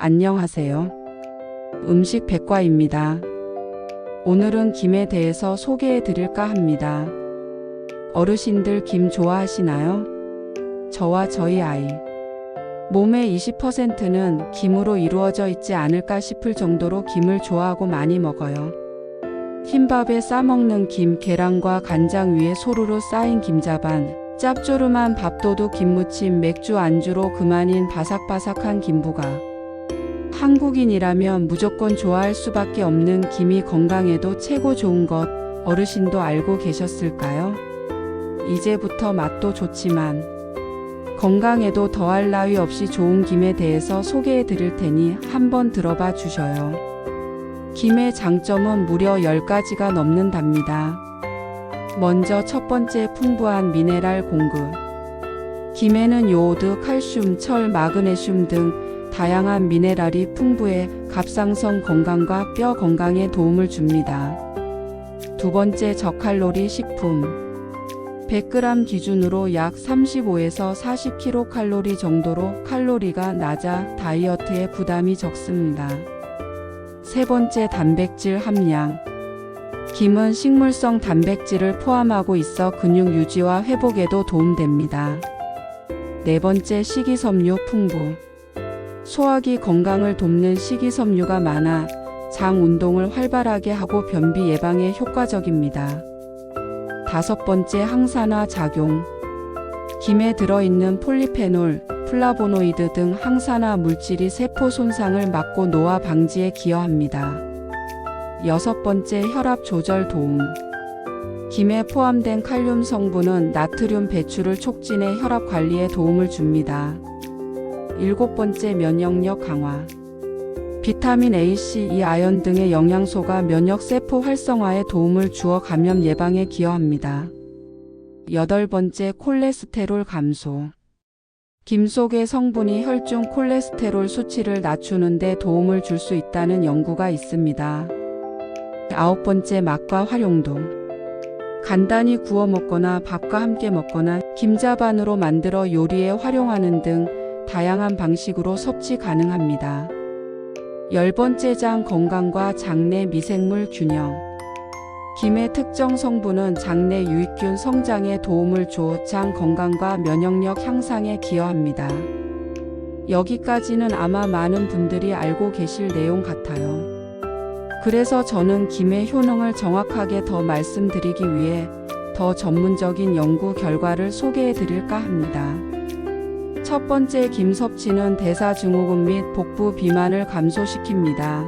안녕하세요. 음식 백과입니다. 오늘은 김에 대해서 소개해 드릴까 합니다. 어르신들 김 좋아하시나요? 저와 저희 아이. 몸의 20%는 김으로 이루어져 있지 않을까 싶을 정도로 김을 좋아하고 많이 먹어요. 흰밥에 싸먹는 김, 계란과 간장 위에 소루로 쌓인 김자반, 짭조름한 밥도둑 김무침, 맥주 안주로 그만인 바삭바삭한 김부가. 한국인이라면 무조건 좋아할 수밖에 없는 김이 건강에도 최고 좋은 것, 어르신도 알고 계셨을까요? 이제부터 맛도 좋지만, 건강에도 더할 나위 없이 좋은 김에 대해서 소개해 드릴 테니 한번 들어봐 주셔요. 김의 장점은 무려 10가지가 넘는답니다. 먼저 첫 번째 풍부한 미네랄 공급. 김에는 요오드, 칼슘, 철, 마그네슘 등 다양한 미네랄이 풍부해 갑상선 건강과 뼈 건강에 도움을 줍니다. 두 번째 저칼로리 식품. 100g 기준으로 약 35에서 40kcal 정도로 칼로리가 낮아 다이어트에 부담이 적습니다. 세 번째 단백질 함량. 김은 식물성 단백질을 포함하고 있어 근육 유지와 회복에도 도움됩니다. 네 번째 식이섬유 풍부. 소화기 건강을 돕는 식이섬유가 많아 장 운동을 활발하게 하고 변비 예방에 효과적입니다. 다섯 번째 항산화 작용. 김에 들어있는 폴리페놀, 플라보노이드 등 항산화 물질이 세포 손상을 막고 노화 방지에 기여합니다. 여섯 번째 혈압 조절 도움. 김에 포함된 칼륨 성분은 나트륨 배출을 촉진해 혈압 관리에 도움을 줍니다. 일곱 번째 면역력 강화. 비타민 A, C, E, 아연 등의 영양소가 면역 세포 활성화에 도움을 주어 감염 예방에 기여합니다. 여덟 번째 콜레스테롤 감소. 김 속의 성분이 혈중 콜레스테롤 수치를 낮추는 데 도움을 줄 수 있다는 연구가 있습니다. 아홉 번째 맛과 활용도. 간단히 구워 먹거나 밥과 함께 먹거나 김자반으로 만들어 요리에 활용하는 등 다양한 방식으로 섭취 가능합니다. 열 번째 장 건강과 장내 미생물 균형. 김의 특정 성분은 장내 유익균 성장에 도움을 줘 장 건강과 면역력 향상에 기여합니다. 여기까지는 아마 많은 분들이 알고 계실 내용 같아요. 그래서 저는 김의 효능을 정확하게 더 말씀드리기 위해 더 전문적인 연구 결과를 소개해 드릴까 합니다. 첫 번째 김 섭취는 대사증후군 및 복부 비만을 감소시킵니다.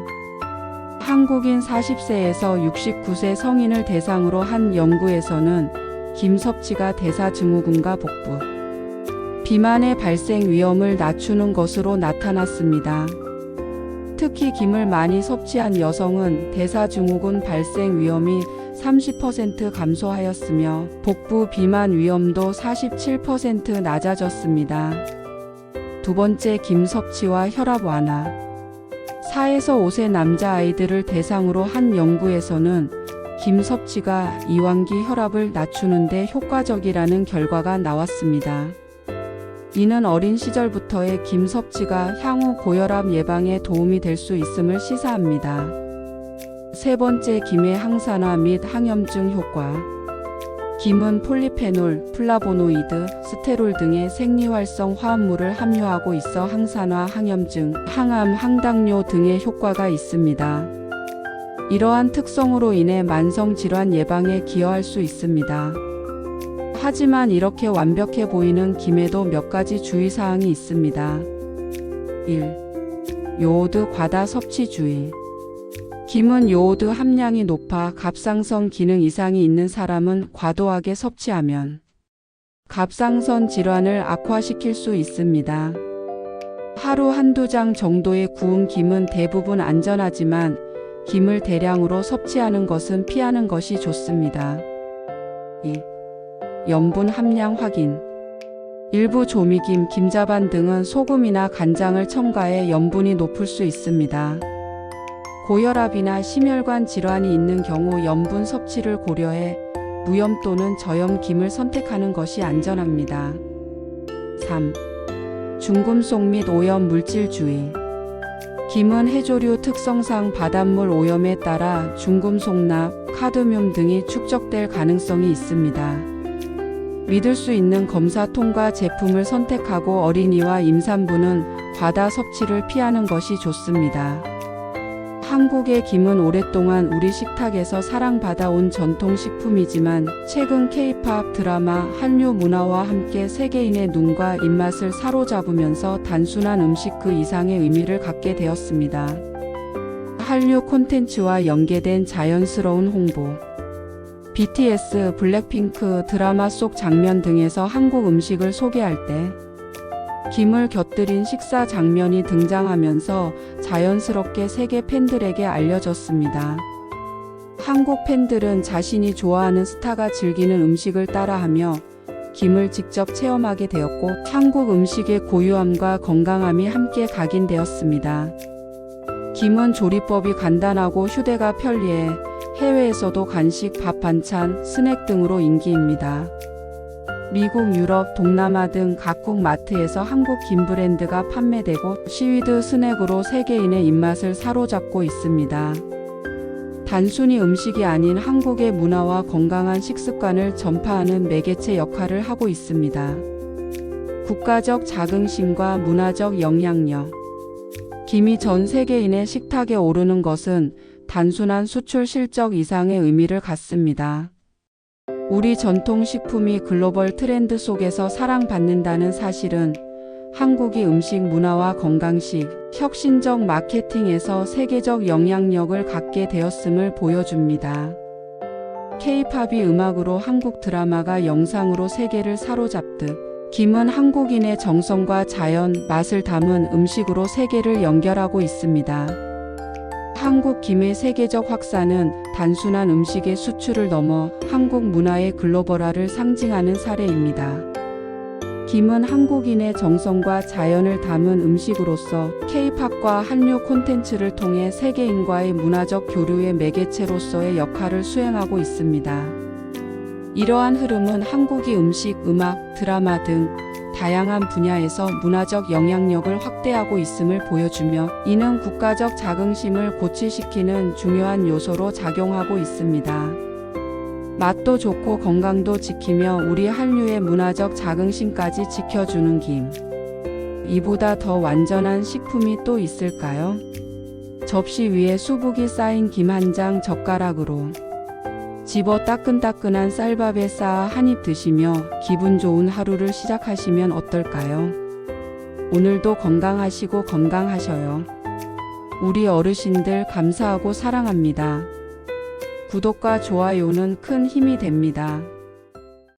한국인 40세에서 69세 성인을 대상으로 한 연구에서는 김 섭취가 대사증후군과 복부 비만의 발생 위험을 낮추는 것으로 나타났습니다. 특히 김을 많이 섭취한 여성은 대사증후군 발생 위험이 30% 감소하였으며 복부 비만 위험도 47% 낮아졌습니다. 두 번째 김 섭취와 혈압 완화. 4에서 5세 남자아이들을 대상으로 한 연구에서는 김 섭취가 이완기 혈압을 낮추는데 효과적이라는 결과가 나왔습니다. 이는 어린 시절부터의 김 섭취가 향후 고혈압 예방에 도움이 될 수 있음을 시사합니다. 세 번째 김의 항산화 및 항염증 효과. 김은 폴리페놀, 플라보노이드, 스테롤 등의 생리활성 화합물을 함유하고 있어 항산화, 항염증, 항암, 항당뇨 등의 효과가 있습니다. 이러한 특성으로 인해 만성 질환 예방에 기여할 수 있습니다. 하지만 이렇게 완벽해 보이는 김에도 몇 가지 주의사항이 있습니다. 1. 요오드 과다 섭취 주의. 김은 요오드 함량이 높아 갑상선 기능 이상이 있는 사람은 과도하게 섭취하면 갑상선 질환을 악화시킬 수 있습니다. 하루 한두 장 정도의 구운 김은 대부분 안전하지만 김을 대량으로 섭취하는 것은 피하는 것이 좋습니다. 2. 염분 함량 확인. 일부 조미김, 김자반 등은 소금이나 간장을 첨가해 염분이 높을 수 있습니다. 고혈압이나 심혈관 질환이 있는 경우 염분 섭취를 고려해 무염 또는 저염 김을 선택하는 것이 안전합니다. 3. 중금속 및 오염 물질 주의. 김은 해조류 특성상 바닷물 오염에 따라 중금속납, 카드뮴 등이 축적될 가능성이 있습니다. 믿을 수 있는 검사 통과 제품을 선택하고 어린이와 임산부는 과다 섭취를 피하는 것이 좋습니다. 한국의 김은 오랫동안 우리 식탁에서 사랑받아온 전통 식품이지만 최근 K-팝 드라마 한류 문화와 함께 세계인의 눈과 입맛을 사로잡으면서 단순한 음식 그 이상의 의미를 갖게 되었습니다. 한류 콘텐츠와 연계된 자연스러운 홍보. BTS, 블랙핑크 드라마 속 장면 등에서 한국 음식을 소개할 때 김을 곁들인 식사 장면이 등장하면서 자연스럽게 세계 팬들에게 알려졌습니다. 한국 팬들은 자신이 좋아하는 스타가 즐기는 음식을 따라하며 김을 직접 체험하게 되었고 한국 음식의 고유함과 건강함이 함께 각인되었습니다. 김은 조리법이 간단하고 휴대가 편리해 해외에서도 간식, 밥 반찬, 스낵 등으로 인기입니다. 미국, 유럽, 동남아 등 각국 마트에서 한국 김 브랜드가 판매되고 시위드 스낵으로 세계인의 입맛을 사로잡고 있습니다. 단순히 음식이 아닌 한국의 문화와 건강한 식습관을 전파하는 매개체 역할을 하고 있습니다. 국가적 자긍심과 문화적 영향력. 김이 전 세계인의 식탁에 오르는 것은 단순한 수출 실적 이상의 의미를 갖습니다. 우리 전통 식품이 글로벌 트렌드 속에서 사랑받는다는 사실은 한국이 음식 문화와 건강식, 혁신적 마케팅에서 세계적 영향력을 갖게 되었음을 보여줍니다. K-팝이 음악으로 한국 드라마가 영상으로 세계를 사로잡듯 김은 한국인의 정성과 자연, 맛을 담은 음식으로 세계를 연결하고 있습니다. 한국 김의 세계적 확산은 단순한 음식의 수출을 넘어 한국 문화의 글로벌화를 상징하는 사례입니다. 김은 한국인의 정성과 자연을 담은 음식으로서 K-팝과 한류 콘텐츠를 통해 세계인과의 문화적 교류의 매개체로서의 역할을 수행하고 있습니다. 이러한 흐름은 한국이 음식, 음악, 드라마 등 다양한 분야에서 문화적 영향력을 확대하고 있음을 보여주며 이는 국가적 자긍심을 고취시키는 중요한 요소로 작용하고 있습니다. 맛도 좋고 건강도 지키며 우리 한류의 문화적 자긍심까지 지켜주는 김. 이보다 더 완전한 식품이 또 있을까요? 접시 위에 수북이 쌓인 김 한 장 젓가락으로 집어 따끈따끈한 쌀밥에 쌓아 한입 드시며 기분 좋은 하루를 시작하시면 어떨까요? 오늘도 건강하시고 건강하셔요. 우리 어르신들 감사하고 사랑합니다. 구독과 좋아요는 큰 힘이 됩니다.